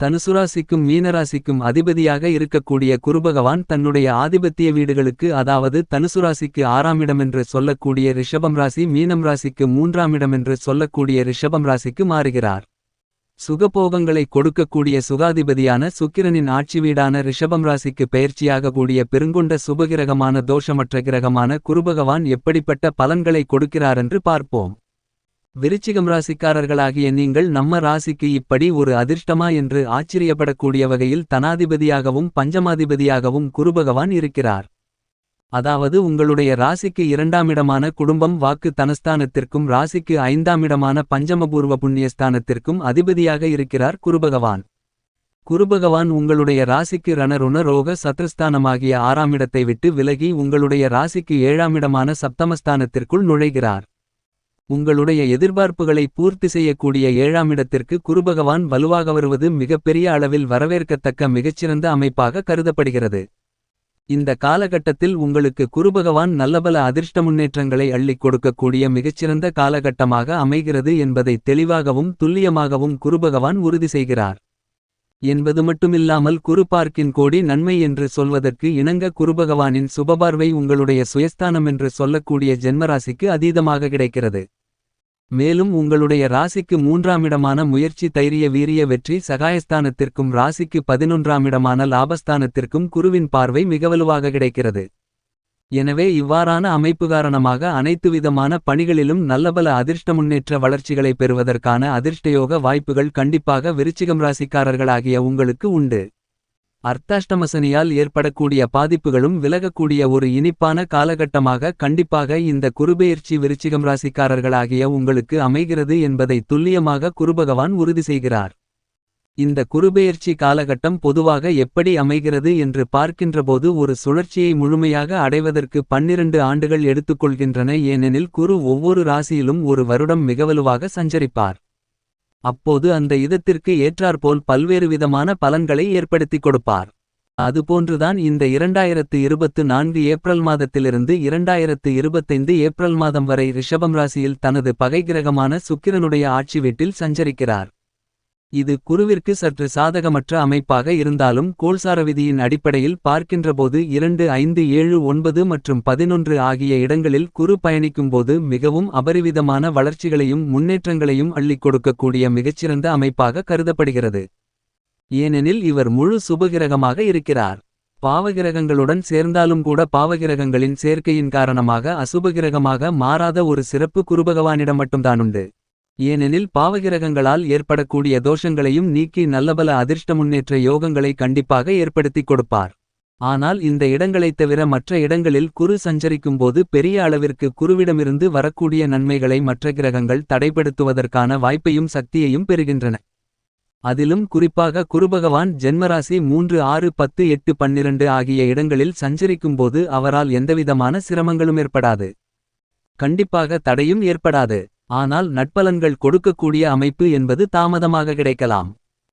தனுசுராசிக்கும் மீனராசிக்கும் அதிபதியாக இருக்கக்கூடிய குருபகவான் தன்னுடைய ஆதிபத்திய வீடுகளுக்கு அதாவது தனுசுராசிக்கு ஆறாம் இடமென்று சொல்லக்கூடிய ரிஷபம் ராசி மீனம் ராசிக்கு மூன்றாம் இடமென்று சொல்லக்கூடிய ரிஷபம் ராசிக்கு மாறுகிறார். சுகபோகங்களை கொடுக்கக்கூடிய சுகாதிபதியான சுக்கிரனின் ஆட்சி வீடான ரிஷபம் ராசிக்கு பயிற்சியாக கூடிய பெருங்கொண்ட சுபகிரகமான தோஷமற்ற கிரகமான குருபகவான் எப்படிப்பட்ட பலன்களை கொடுக்கிறாரென்று பார்ப்போம். விருச்சிகம் ராசிக்காரர்களாகிய நீங்கள் நம்ம ராசிக்கு இப்படி ஒரு அதிர்ஷ்டமா என்று ஆச்சரியப்படக்கூடிய வகையில் தனாதிபதியாகவும் பஞ்சமாதிபதியாகவும் குருபகவான் இருக்கிறார். அதாவது உங்களுடைய ராசிக்கு இரண்டாம் இடமான குடும்பம் வாக்கு தனஸ்தானத்திற்கும் ராசிக்கு ஐந்தாம் இடமான பஞ்சமபூர்வ புண்ணியஸ்தானத்திற்கும் அதிபதியாக இருக்கிறார் குருபகவான். குருபகவான் உங்களுடைய ராசிக்கு ரணருண ரோக சத்ருஸ்தானமாகிய ஆறாம் இடத்தை விட்டு விலகி உங்களுடைய ராசிக்கு ஏழாம் இடமான சப்தமஸ்தானத்திற்குள் நுழைகிறார். உங்களுடைய எதிர்பார்ப்புகளை பூர்த்தி செய்யக்கூடிய ஏழாம் இடத்திற்கு குருபகவான் வலுவாக வருவது மிகப்பெரிய அளவில் வரவேற்கத்தக்க மிகச்சிறந்த அமைப்பாக கருதப்படுகிறது. இந்த காலகட்டத்தில் உங்களுக்கு குருபகவான் நல்லபல அதிர்ஷ்ட முன்னேற்றங்களை அள்ளிக் கொடுக்கக்கூடிய மிகச்சிறந்த காலகட்டமாக அமைகிறது என்பதை தெளிவாகவும் துல்லியமாகவும் குருபகவான் உறுதி செய்கிறார். என்பது மட்டுமில்லாமல் குரு பார்க்கின் கோடி நன்மை என்று சொல்வதற்கு இணங்க குருபகவானின் சுபபார்வை உங்களுடைய சுயஸ்தானம் என்று சொல்லக்கூடிய ஜென்மராசிக்கு அதீதமாக கிடைக்கிறது. மேலும் உங்களுடைய ராசிக்கு மூன்றாம் இடமான முயற்சி தைரிய வீரிய வெற்றி சகாயஸ்தானத்திற்கும் ராசிக்கு பதினொன்றாம் இடமான லாபஸ்தானத்திற்கும் குருவின் பார்வை மிகவலுவாக கிடைக்கிறது. எனவே இவ்வாறான அமைப்பு காரணமாக அனைத்து விதமான பணிகளிலும் நல்லபல அதிர்ஷ்ட முன்னேற்ற வளர்ச்சிகளை பெறுவதற்கான அதிர்ஷ்டயோக வாய்ப்புகள் கண்டிப்பாக விருச்சிகம் ராசிக்காரர்களாகிய உங்களுக்கு உண்டு. அர்த்தாஷ்டமசனியால் ஏற்படக்கூடிய பாதிப்புகளும் விலகக்கூடிய ஒரு இனிப்பான காலகட்டமாக கண்டிப்பாக இந்த குருபெயர்ச்சி விருச்சிகம் ராசிக்காரர்களாகிய உங்களுக்கு அமைகிறது என்பதை துல்லியமாக குருபகவான் உறுதி செய்கிறார். இந்த குருபெயர்ச்சி காலகட்டம் பொதுவாக எப்படி அமைகிறது என்று பார்க்கின்றபோது ஒரு சுழற்சியை முழுமையாக அடைவதற்கு பன்னிரண்டு ஆண்டுகள் எடுத்துக்கொள்கின்றன ஏனெனில் குரு ஒவ்வொரு ராசியிலும் ஒரு வருடம் மிகவலுவாக சஞ்சரிப்பார். அப்போது அந்த இதத்திற்கு ஏற்றாற்போல் பல்வேறு விதமான பலன்களை ஏற்படுத்திக் கொடுப்பார். அதுபோன்றுதான் இந்த இரண்டாயிரத்து இருபத்து நான்கு ஏப்ரல் மாதத்திலிருந்து இரண்டாயிரத்து இருபத்தைந்து ஏப்ரல் மாதம் வரை ரிஷபம் ராசியில் தனது பகைகிரகமான சுக்கிரனுடைய ஆட்சி வீட்டில் சஞ்சரிக்கிறார். இது குருவிற்கு சற்று சாதகமற்ற அமைப்பாக இருந்தாலும் கோல்சார விதியின் அடிப்படையில் பார்க்கின்றபோது இரண்டு ஐந்து ஏழு ஒன்பது மற்றும் பதினொன்று ஆகிய இடங்களில் குரு பயணிக்கும்போது மிகவும் அபரிவிதமான வளர்ச்சிகளையும் முன்னேற்றங்களையும் அள்ளிக் கொடுக்கக்கூடிய மிகச்சிறந்த அமைப்பாக கருதப்படுகிறது. ஏனெனில் இவர் முழு சுபகிரகமாக இருக்கிறார். பாவகிரகங்களுடன் சேர்ந்தாலும் கூட பாவகிரகங்களின் சேர்க்கையின் காரணமாக அசுபகிரகமாக மாறாத ஒரு சிறப்பு குருபகவானிடம் மட்டும்தானுண்டு ஏனெனில் பாவகிரகங்களால் ஏற்படக்கூடிய தோஷங்களையும் நீக்கி நல்லபல அதிர்ஷ்ட முன்னேற்ற யோகங்களை கண்டிப்பாக ஏற்படுத்திக் கொடுப்பார். ஆனால் இந்த இடங்களைத் தவிர மற்ற இடங்களில் குரு சஞ்சரிக்கும்போது பெரிய அளவிற்கு குருவிடமிருந்து வரக்கூடிய நன்மைகளை மற்ற கிரகங்கள் தடைப்படுத்துவதற்கான வாய்ப்பையும் சக்தியையும் பெறுகின்றன. அதிலும் குறிப்பாக குருபகவான் ஜென்மராசி மூன்று ஆறு பத்து எட்டு பன்னிரண்டு ஆகிய இடங்களில் சஞ்சரிக்கும்போது அவரால் எந்தவிதமான சிரமங்களும் ஏற்படாது. கண்டிப்பாக தடையும் ஏற்படாது. ஆனால் நட்பலன்கள் கொடுக்கக்கூடிய அமைப்பு என்பது தாமதமாக கிடைக்கலாம்.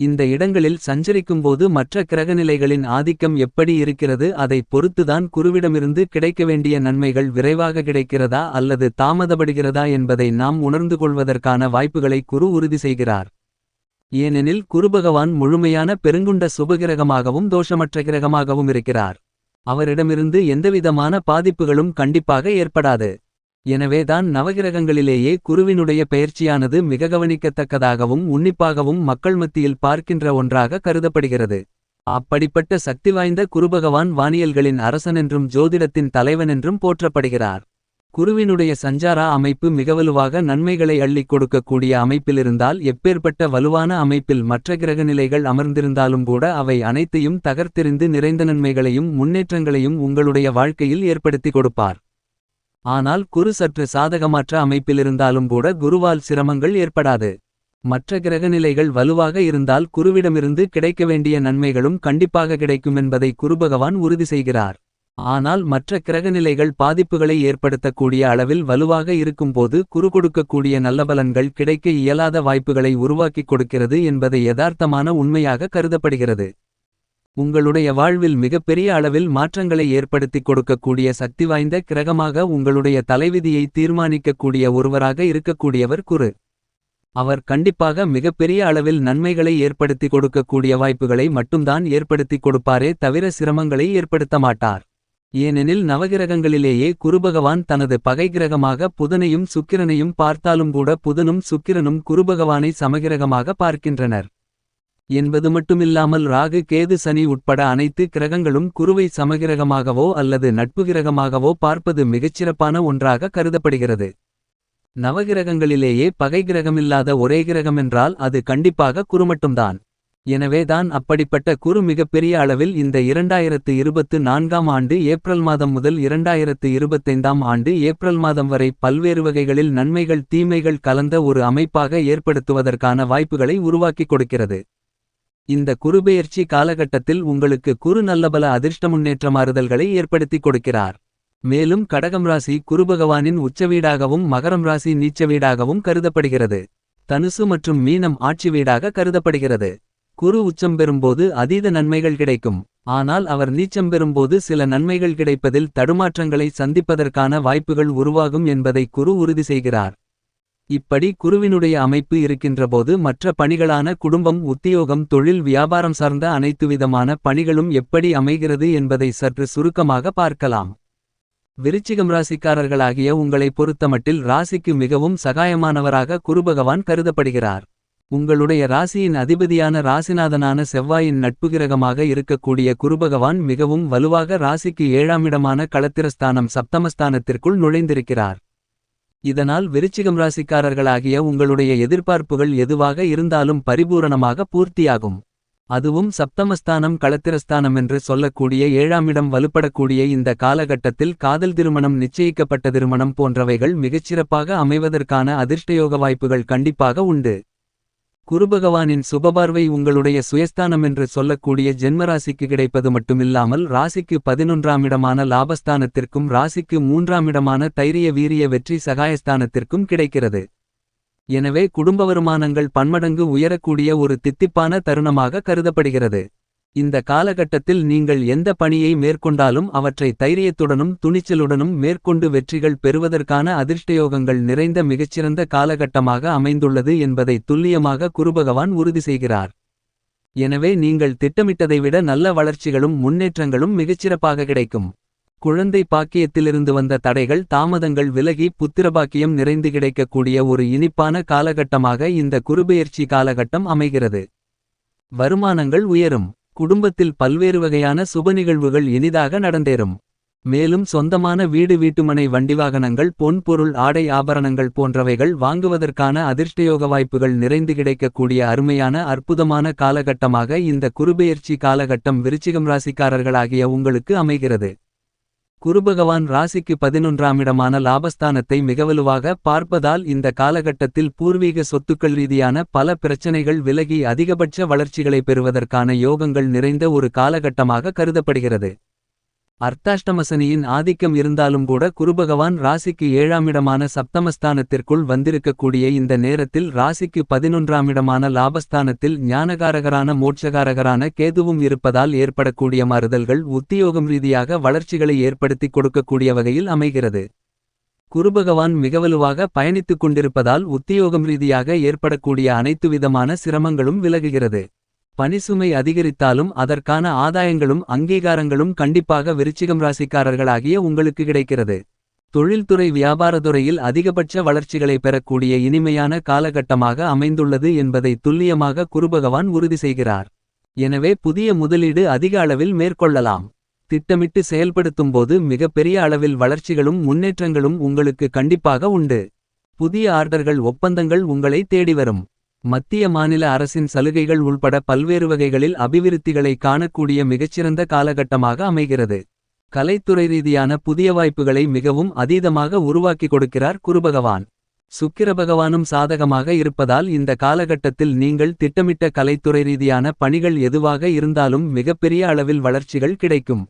இந்த இடங்களில் சஞ்சரிக்கும்போது மற்ற கிரகநிலைகளின் ஆதிக்கம் எப்படி இருக்கிறது அதை பொறுத்துதான் குருவிடமிருந்து கிடைக்க வேண்டிய நன்மைகள் விரைவாக கிடைக்கிறதா அல்லது தாமதப்படுகிறதா என்பதை நாம் உணர்ந்து கொள்வதற்கான வாய்ப்புகளை குரு உறுதி செய்கிறார். ஏனெனில் குருபகவான் முழுமையான பெருங்குண்ட சுபகிரகமாகவும் தோஷமற்ற கிரகமாகவும் இருக்கிறார். அவரிடமிருந்து எந்தவிதமான பாதிப்புகளும் கண்டிப்பாக ஏற்படாது. எனவேதான் நவகிரகங்களிலேயே குருவினுடைய பெயர்ச்சியானது மிக கவனிக்கத்தக்கதாகவும் உன்னிப்பாகவும் மக்கள் மத்தியில் பார்க்கின்ற ஒன்றாக கருதப்படுகிறது. அப்படிப்பட்ட சக்தி வாய்ந்த குருபகவான் வானியல்களின் அரசனென்றும் ஜோதிடத்தின் தலைவனென்றும் போற்றப்படுகிறார். குருவினுடைய சஞ்சாரா அமைப்பு மிகவலுவாக நன்மைகளை அள்ளிக் கொடுக்கக்கூடிய அமைப்பிலிருந்தால் எப்பேற்பட்ட வலுவான அமைப்பில் மற்ற கிரகநிலைகள் அமர்ந்திருந்தாலும் கூட அவை அனைத்தையும் தகர்த்தெறிந்து நிறைந்த நன்மைகளையும் முன்னேற்றங்களையும் உங்களுடைய வாழ்க்கையில் ஏற்படுத்திக் கொடுப்பார். ஆனால் குரு சற்று சாதகமாற்ற அமைப்பிலிருந்தாலும் கூட குருவால் சிரமங்கள் ஏற்படாது மற்ற கிரகநிலைகள் வலுவாக இருந்தால் குருவிடமிருந்து கிடைக்க வேண்டிய நன்மைகளும் கண்டிப்பாக கிடைக்கும் என்பதை குருபகவான் உறுதி செய்கிறார் ஆனால் மற்ற கிரகநிலைகள் பாதிப்புகளை ஏற்படுத்தக்கூடிய அளவில் வலுவாக இருக்கும்போது குரு கொடுக்கக்கூடிய நல்லபலன்கள் கிடைக்க இயலாத வாய்ப்புகளை உருவாக்கிக் கொடுக்கிறது என்பதை யதார்த்தமான உண்மையாக கருதப்படுகிறது. உங்களுடைய வாழ்வில் மிகப்பெரிய அளவில் மாற்றங்களை ஏற்படுத்திக் கொடுக்கக்கூடிய சக்தி வாய்ந்த கிரகமாக உங்களுடைய தலைவிதியை தீர்மானிக்கக்கூடிய ஒருவராக இருக்கக்கூடியவர் குரு. அவர் கண்டிப்பாக மிகப்பெரிய அளவில் நன்மைகளை ஏற்படுத்திக் கொடுக்கக்கூடிய வாய்ப்புகளை மட்டும்தான் ஏற்படுத்திக் கொடுப்பாரே தவிர சிரமங்களை ஏற்படுத்த மாட்டார். ஏனெனில் நவகிரகங்களிலேயே குருபகவான் தனது பகை கிரகமாக புதனையும் சுக்கிரனையும் பார்த்தாலும் கூட புதனும் சுக்கிரனும் குருபகவானை சமகிரகமாக பார்க்கின்றனர். என்பது மட்டுமில்லாமல் ராகு கேது சனி உட்பட அனைத்து கிரகங்களும் குருவை சமகிரகமாகவோ அல்லது நட்பு கிரகமாகவோ பார்ப்பது மிகச்சிறப்பான ஒன்றாக கருதப்படுகிறது. நவகிரகங்களிலேயே பகை கிரகமில்லாத ஒரே கிரகமென்றால் அது கண்டிப்பாக குரு மட்டும்தான். எனவேதான் அப்படிப்பட்ட குரு மிகப்பெரிய அளவில் இந்த இரண்டாயிரத்து இருபத்து நான்காம் ஆண்டு ஏப்ரல் மாதம் முதல் இரண்டாயிரத்து இருபத்தைந்தாம் ஆண்டு ஏப்ரல் மாதம் வரை பல்வேறு வகைகளில் நன்மைகள் தீமைகள் கலந்த ஒரு அமைப்பாக ஏற்படுத்துவதற்கான வாய்ப்புகளை உருவாக்கிக் கொடுக்கிறது. இந்த குருபெயர்ச்சி காலகட்டத்தில் உங்களுக்கு குரு நல்லபல அதிர்ஷ்ட முன்னேற்ற மாறுதல்களை ஏற்படுத்திக் கொடுக்கிறார். மேலும் கடகம் ராசி குருபகவானின் உச்சவீடாகவும் மகரம் ராசி நீச்ச வீடாகவும் கருதப்படுகிறது. தனுசு மற்றும் மீனம் ஆட்சி வீடாக கருதப்படுகிறது. குரு உச்சம் பெறும்போது அதீத நன்மைகள் கிடைக்கும். ஆனால் அவர் நீச்சம் பெறும்போது சில நன்மைகள் கிடைப்பதில் தடுமாற்றங்களை சந்திப்பதற்கான வாய்ப்புகள் உருவாகும் என்பதை குரு உறுதி செய்கிறார். இப்படி குருவினுடைய அமைப்பு இருக்கின்றபோது மற்ற பணிகளான குடும்பம் உத்தியோகம் தொழில் வியாபாரம் சார்ந்த அனைத்துவிதமான பணிகளும் எப்படி அமைகிறது என்பதை சற்று சுருக்கமாக பார்க்கலாம். விருச்சிகம் ராசிக்காரர்களாகிய உங்களை பொறுத்தமட்டில் ராசிக்கு மிகவும் சகாயமானவராக குருபகவான் கருதப்படுகிறார். உங்களுடைய ராசியின் அதிபதியான ராசிநாதனான செவ்வாயின் நட்புகிரகமாக இருக்கக்கூடிய குருபகவான் மிகவும் வலுவாக ராசிக்கு ஏழாமிடமான களத்திரஸ்தானம் சப்தமஸ்தானத்திற்குள் நுழைந்திருக்கிறார். இதனால் விருச்சிகம் ராசிக்காரர்களாகிய உங்களுடைய எதிர்பார்ப்புகள் எதுவாக இருந்தாலும் பரிபூரணமாக பூர்த்தியாகும். அதுவும் சப்தமஸ்தானம் களத்திரஸ்தானம் என்று சொல்லக்கூடிய ஏழாமிடம் வலுப்படக்கூடிய இந்த காலகட்டத்தில் காதல் திருமணம் நிச்சயிக்கப்பட்ட திருமணம் போன்றவைகள் மிகச்சிறப்பாக அமைவதற்கான அதிர்ஷ்டயோக வாய்ப்புகள் கண்டிப்பாக உண்டு. குருபகவானின் சுபபார்வை உங்களுடைய சுயஸ்தானம் என்று சொல்லக்கூடிய ஜென்மராசிக்கு கிடைப்பது மட்டுமில்லாமல் ராசிக்கு பதினொன்றாம் இடமான லாபஸ்தானத்திற்கும் ராசிக்கு மூன்றாம் இடமான தைரிய வீரிய வெற்றி சகாயஸ்தானத்திற்கும் கிடைக்கிறது. எனவே குடும்ப வருமானங்கள் பன்மடங்கு உயரக்கூடிய ஒரு தித்திப்பான தருணமாக கருதப்படுகிறது. இந்த காலகட்டத்தில் நீங்கள் எந்த பணியை மேற்கொண்டாலும் அவற்றை தைரியத்துடனும் துணிச்சலுடனும் மேற்கொண்டு வெற்றிகள் பெறுவதற்கான அதிர்ஷ்டயோகங்கள் நிறைந்த மிகச்சிறந்த காலகட்டமாக அமைந்துள்ளது என்பதை துல்லியமாக குருபகவான் உறுதி செய்கிறார். எனவே நீங்கள் திட்டமிட்டதை விட நல்ல வளர்ச்சிகளும் முன்னேற்றங்களும் மிகச்சிறப்பாக கிடைக்கும். குழந்தை பாக்கியத்திலிருந்து வந்த தடைகள் தாமதங்கள் விலகி புத்திரபாக்கியம் நிறைந்து கிடைக்கக்கூடிய ஒரு இனிப்பான காலகட்டமாக இந்த குருபெயர்ச்சி காலகட்டம் அமைகிறது. வருமானங்கள் உயரும். குடும்பத்தில் பல்வேறு வகையான சுப நிகழ்வுகள் இனிதாக நடந்தேறும். மேலும் சொந்தமான வீடு வீட்டுமனை வண்டிவாகனங்கள் பொன் பொருள் ஆடை ஆபரணங்கள் போன்றவைகள் வாங்குவதற்கான அதிர்ஷ்டயோக வாய்ப்புகள் நிறைந்து கிடைக்கக்கூடிய அருமையான அற்புதமான காலகட்டமாக இந்த குருபெயர்ச்சி காலகட்டம் விருச்சிகம் ராசிக்காரர்களாகிய உங்களுக்கு அமைகிறது. குருபகவான் ராசிக்கு பதினொன்றாம் இடமான லாபஸ்தானத்தை மிகவலுவாக பார்ப்பதால் இந்த காலகட்டத்தில் பூர்வீக சொத்துக்கள் ரீதியான பல பிரச்சனைகள் விலகி அதிகபட்ச வளர்ச்சிகளை பெறுவதற்கான யோகங்கள் நிறைந்த ஒரு காலகட்டமாக கருதப்படுகிறது. அர்த்தாஷ்டமசனியின் ஆதிக்கம் இருந்தாலும் கூட குருபகவான் ராசிக்கு ஏழாமிடமான சப்தமஸ்தானத்திற்குள் வந்திருக்கக்கூடிய இந்த நேரத்தில் ராசிக்கு பதினொன்றாமிடமான லாபஸ்தானத்தில் ஞானகாரகரான மோட்சகாரகரான கேதுவும் இருப்பதால் ஏற்படக்கூடிய மாறுதல்கள் உத்தியோகம் ரீதியாக வளர்ச்சிகளை ஏற்படுத்திக் கொடுக்கக்கூடிய வகையில் அமைகிறது. குருபகவான் மிகவலுவாக பயணித்துக் கொண்டிருப்பதால் உத்தியோகம் ரீதியாக ஏற்படக்கூடிய அனைத்து விதமான சிரமங்களும் விலகுகிறது. பணிசுமை அதிகரித்தாலும் அதற்கான ஆதாயங்களும் அங்கீகாரங்களும் கண்டிப்பாக விருச்சிகம் ராசிக்காரர்களாகிய உங்களுக்கு கிடைக்கிறது. தொழில்துறை வியாபாரத்துறையில் அதிகபட்ச வளர்ச்சிகளை பெறக்கூடிய இனிமையான காலகட்டமாக அமைந்துள்ளது என்பதை துல்லியமாக குருபகவான் உறுதி செய்கிறார். எனவே புதிய முதலீடு அதிக அளவில் மேற்கொள்ளலாம். திட்டமிட்டு செயல்படுத்தும்போது மிகப்பெரிய அளவில் வளர்ச்சிகளும் முன்னேற்றங்களும் உங்களுக்கு கண்டிப்பாக உண்டு. புதிய ஆர்டர்கள் ஒப்பந்தங்கள் உங்களை தேடிவரும். மத்திய மாநில அரசின் சலுகைகள் உள்பட பல்வேறு வகைகளில் அபிவிருத்திகளை காணக்கூடிய மிகச்சிறந்த காலகட்டமாக அமைகிறது. கலைத்துறை ரீதியான புதிய வாய்ப்புகளை மிகவும் அதீதமாக உருவாக்கி கொடுக்கிறார் குருபகவான். சுக்கிரபகவானும் சாதகமாக இருப்பதால் இந்த காலகட்டத்தில் நீங்கள் திட்டமிட்ட கலைத்துறை ரீதியான பணிகள் எதுவாக இருந்தாலும் மிகப்பெரிய அளவில் வளர்ச்சிகள் கிடைக்கும்.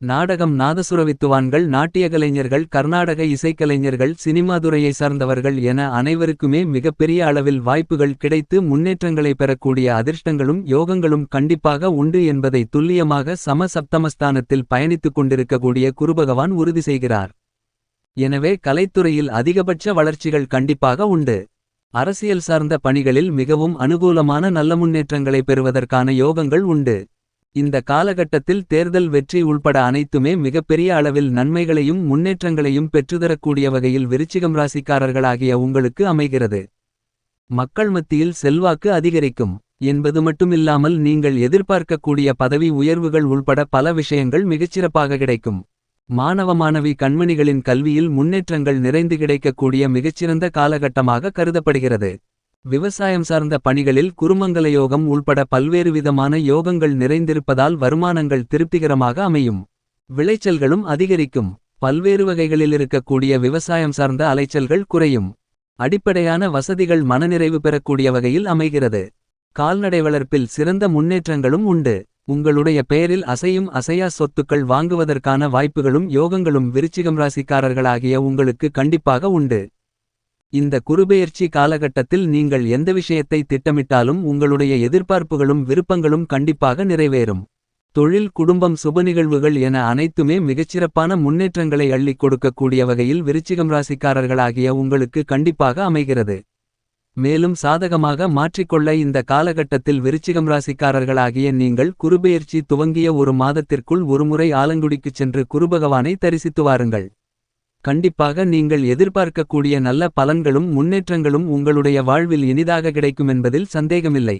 நாடகம் நாதசுரவித்துவான்கள் நாட்டியகலைஞர்கள் கர்நாடக இசைக்கலைஞர்கள் சினிமாதுறையை சார்ந்தவர்கள் என அனைவருக்குமே மிகப்பெரிய அளவில் வாய்ப்புகள் கிடைத்து முன்னேற்றங்களை பெறக்கூடிய அதிர்ஷ்டங்களும் யோகங்களும் கண்டிப்பாக உண்டு என்பதை துல்லியமாக சம சப்தமஸ்தானத்தில் பயணித்துக் கொண்டிருக்கக்கூடிய குருபகவான் உறுதி செய்கிறார். எனவே கலைத்துறையில் அதிகபட்ச வளர்ச்சிகள் கண்டிப்பாக உண்டு. அரசியல் சார்ந்த பணிகளில் மிகவும் அனுகூலமான நல்ல முன்னேற்றங்களை பெறுவதற்கான யோகங்கள் உண்டு. இந்த காலகட்டத்தில் தேர்தல் வெற்றி உள்பட அனைத்துமே மிகப்பெரிய அளவில் நன்மைகளையும் முன்னேற்றங்களையும் பெற்றுதரக்கூடிய வகையில் விருச்சிகம் ராசிக்காரர்களாகிய உங்களுக்கு அமைகிறது. மக்கள் மத்தியில் செல்வாக்கு அதிகரிக்கும் என்பது மட்டுமில்லாமல் நீங்கள் எதிர்பார்க்கக்கூடிய பதவி உயர்வுகள் உள்பட பல விஷயங்கள் மிகச்சிறப்பாக கிடைக்கும். மாணவ மாணவி கண்மணிகளின் கல்வியில் முன்னேற்றங்கள் நிறைந்து கிடைக்கக்கூடிய மிகச்சிறந்த காலகட்டமாக கருதப்படுகிறது. விவசாயம் சார்ந்த பணிகளில் குருமங்கல யோகம் உள்பட பல்வேறு விதமான யோகங்கள் நிறைந்திருப்பதால் வருமானங்கள் திருப்திகரமாக அமையும். விளைச்சல்களும் அதிகரிக்கும். பல்வேறு வகைகளில் இருக்கக்கூடிய விவசாயம் சார்ந்த அலைச்சல்கள் குறையும். அடிப்படையான வசதிகள் மனநிறைவு பெறக்கூடிய வகையில் அமைகிறது. கால்நடை வளர்ப்பில் சிறந்த முன்னேற்றங்களும் உண்டு. உங்களுடைய பெயரில் அசையும் அசையா சொத்துக்கள் வாங்குவதற்கான வாய்ப்புகளும் யோகங்களும் விருச்சிகம் ராசிக்காரர்களாகிய உங்களுக்கு கண்டிப்பாக உண்டு. இந்த குருபெயர்ச்சி காலகட்டத்தில் நீங்கள் எந்த விஷயத்தை திட்டமிட்டாலும் உங்களுடைய எதிர்பார்ப்புகளும் விருப்பங்களும் கண்டிப்பாக நிறைவேறும். தொழில் குடும்பம் சுப நிகழ்வுகள் என அனைத்துமே மிகச்சிறப்பான முன்னேற்றங்களை அள்ளிக் கொடுக்கக்கூடிய வகையில் விருச்சிகம் ராசிக்காரர்களாகிய உங்களுக்கு கண்டிப்பாக அமைகிறது. மேலும் சாதகமாக மாற்றிக்கொள்ள இந்த காலகட்டத்தில் விருச்சிகம் ராசிக்காரர்களாகிய நீங்கள் குருபெயர்ச்சி துவங்கிய ஒரு மாதத்திற்குள் ஒருமுறை ஆலங்குடிக்குச் சென்று குருபகவானை தரிசித்து வாருங்கள். கண்டிப்பாக நீங்கள் எதிர்பார்க்கக்கூடிய நல்ல பலன்களும் முன்னேற்றங்களும் உங்களுடைய வாழ்வில் இனிதாக கிடைக்கும் என்பதில் சந்தேகமில்லை.